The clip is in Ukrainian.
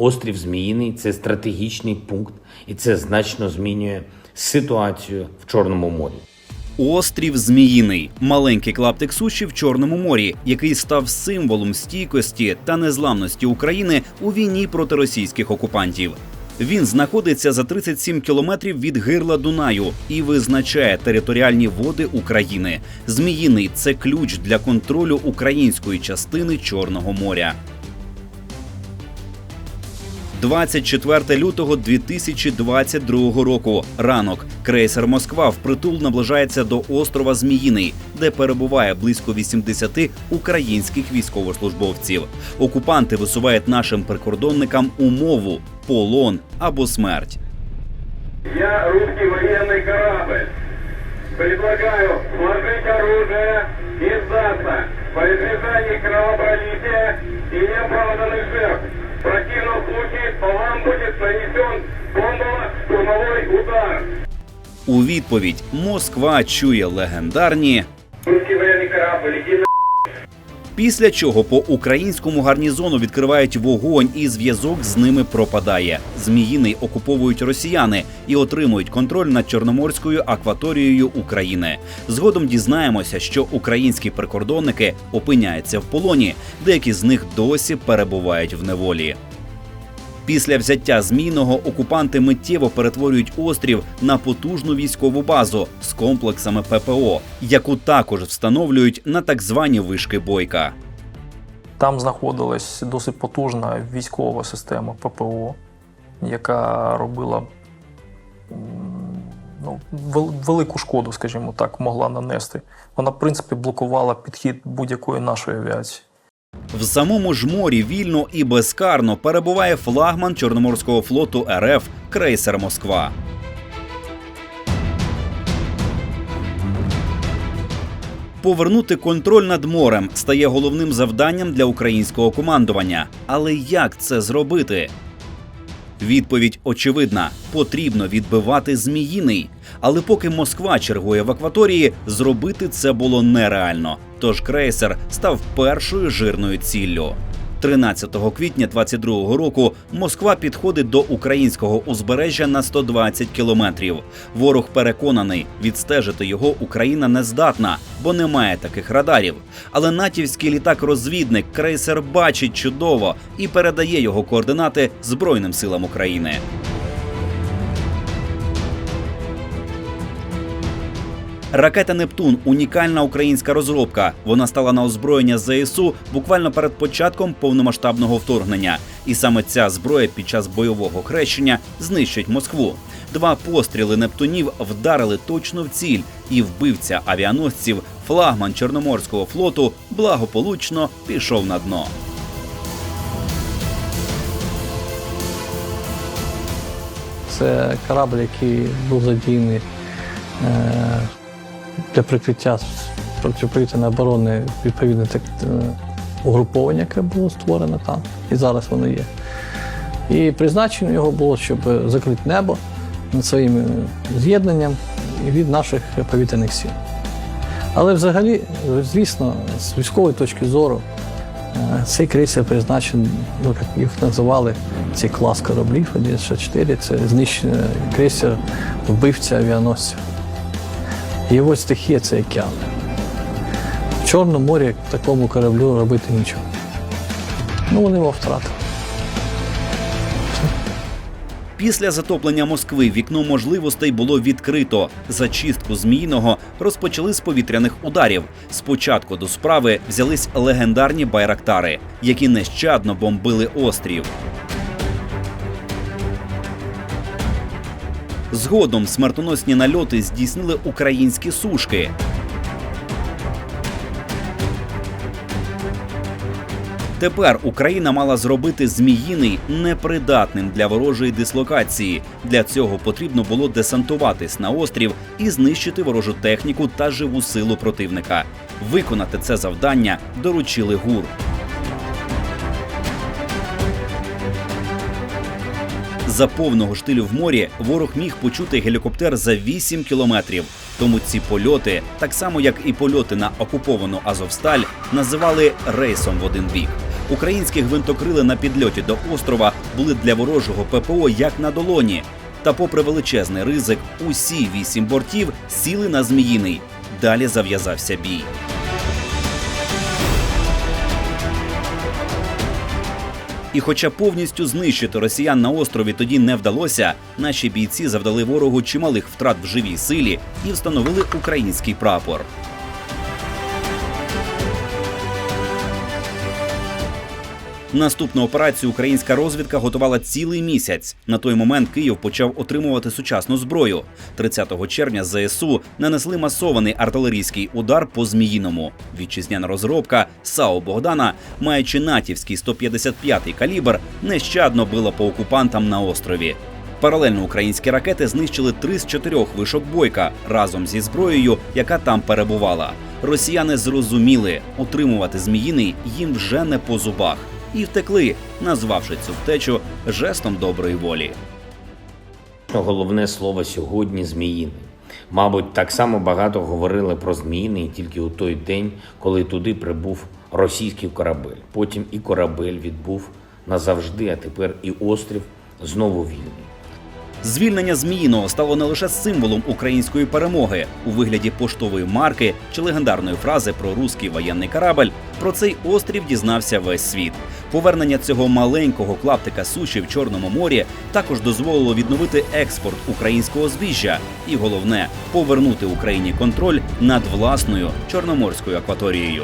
Острів Зміїний це стратегічний пункт, і це значно змінює ситуацію в Чорному морі. Острів Зміїний маленький клаптик суші в Чорному морі, який став символом стійкості та незламності України у війні проти російських окупантів. Він знаходиться за 37 кілометрів від гирла Дунаю і визначає територіальні води України. Зміїний це ключ для контролю української частини Чорного моря. 24 лютого 2022 року. Ранок крейсер Москва впритул наближається до острова Зміїний, де перебуває близько 80 українських військовослужбовців. Окупанти висувають нашим прикордонникам умову полон або смерть. Я русский военный корабль. Предлагаю сложить оружие и сдаться по избежанию кровопролития и неоправданных жертв. В противном случае по вам будет нанесен бомбово-штурмовой удар. У відповідь Москва чує легендарні Русский воєнні на Після чого по українському гарнізону відкривають вогонь, і зв'язок з ними пропадає. Зміїний окуповують росіяни і отримують контроль над чорноморською акваторією України. Згодом дізнаємося, що українські прикордонники опиняються в полоні, деякі з них досі перебувають в неволі. Після взяття змійного окупанти миттєво перетворюють острів на потужну військову базу з комплексами ППО, яку також встановлюють на так звані вишки бойка. Там знаходилась досить потужна військова система ППО, яка робила ну, велику шкоду, скажімо так, могла нанести. Вона, в принципі, блокувала підхід будь-якої нашої авіації. В самому ж морі вільно і безкарно перебуває флагман Чорноморського флоту РФ крейсер Москва. Повернути контроль над морем стає головним завданням для українського командування. Але як це зробити? Відповідь очевидна: потрібно відбивати зміїний. Але поки Москва чергує в акваторії, зробити це було нереально. Тож крейсер став першою жирною ціллю. 13 квітня 22 року Москва підходить до українського узбережжя на 120 кілометрів. Ворог переконаний, відстежити його Україна не здатна, бо немає таких радарів. Але натівський літак-розвідник крейсер бачить чудово і передає його координати Збройним силам України. Ракета Нептун унікальна українська розробка. Вона стала на озброєння ЗСУ буквально перед початком повномасштабного вторгнення. І саме ця зброя під час бойового хрещення знищить Москву. Два постріли Нептунів вдарили точно в ціль, і вбивця авіаносців, флагман Чорноморського флоту, благополучно пішов на дно. Це корабль, який був задіяний е, для прикриття протиповітряної оборони відповідне е, угруповання, яке було створено там, і зараз воно є. І призначення його було, щоб закрити небо над своїм е, з'єднанням від наших повітряних сил. Але взагалі, звісно, з військової точки зору, е, цей крейсер призначений, ну, як їх називали, цей клас кораблів 1-4, це знищений крейсер вбивця авіаносців. Його стихія це океан. В Чорному морі такому кораблю робити нічого. Ну, вони його втратили. Після затоплення Москви вікно можливостей було відкрито. Зачистку зміїного розпочали з повітряних ударів. Спочатку до справи взялись легендарні байрактари, які нещадно бомбили острів. Згодом смертоносні нальоти здійснили українські сушки. Тепер Україна мала зробити зміїний непридатним для ворожої дислокації. Для цього потрібно було десантуватись на острів і знищити ворожу техніку та живу силу противника. Виконати це завдання доручили ГУР. За повного штилю в морі ворог міг почути гелікоптер за 8 кілометрів. Тому ці польоти, так само як і польоти на окуповану Азовсталь, називали рейсом в один бік. Українські гвинтокрили на підльоті до острова були для ворожого ППО як на долоні. Та, попри величезний ризик, усі вісім бортів сіли на зміїний. Далі зав'язався бій. І хоча повністю знищити росіян на острові тоді не вдалося, наші бійці завдали ворогу чималих втрат в живій силі і встановили український прапор. Наступну операцію українська розвідка готувала цілий місяць. На той момент Київ почав отримувати сучасну зброю. 30 червня ЗСУ нанесли масований артилерійський удар по Зміїному. Вітчизняна розробка САУ Богдана, маючи натівський 155-й калібр, нещадно била по окупантам на острові. Паралельно українські ракети знищили три з чотирьох вишок бойка разом зі зброєю, яка там перебувала. Росіяни зрозуміли, отримувати зміїний їм вже не по зубах, і втекли, назвавши цю втечу жестом доброї волі. Головне слово сьогодні зміїни. Мабуть, так само багато говорили про зміїний тільки у той день, коли туди прибув російський корабель. Потім і корабель відбув назавжди, а тепер і острів знову вільний. Звільнення Зміїного стало не лише символом української перемоги у вигляді поштової марки чи легендарної фрази про руський воєнний корабль. Про цей острів дізнався весь світ. Повернення цього маленького клаптика суші в Чорному морі також дозволило відновити експорт українського збіжжя і головне повернути Україні контроль над власною чорноморською акваторією.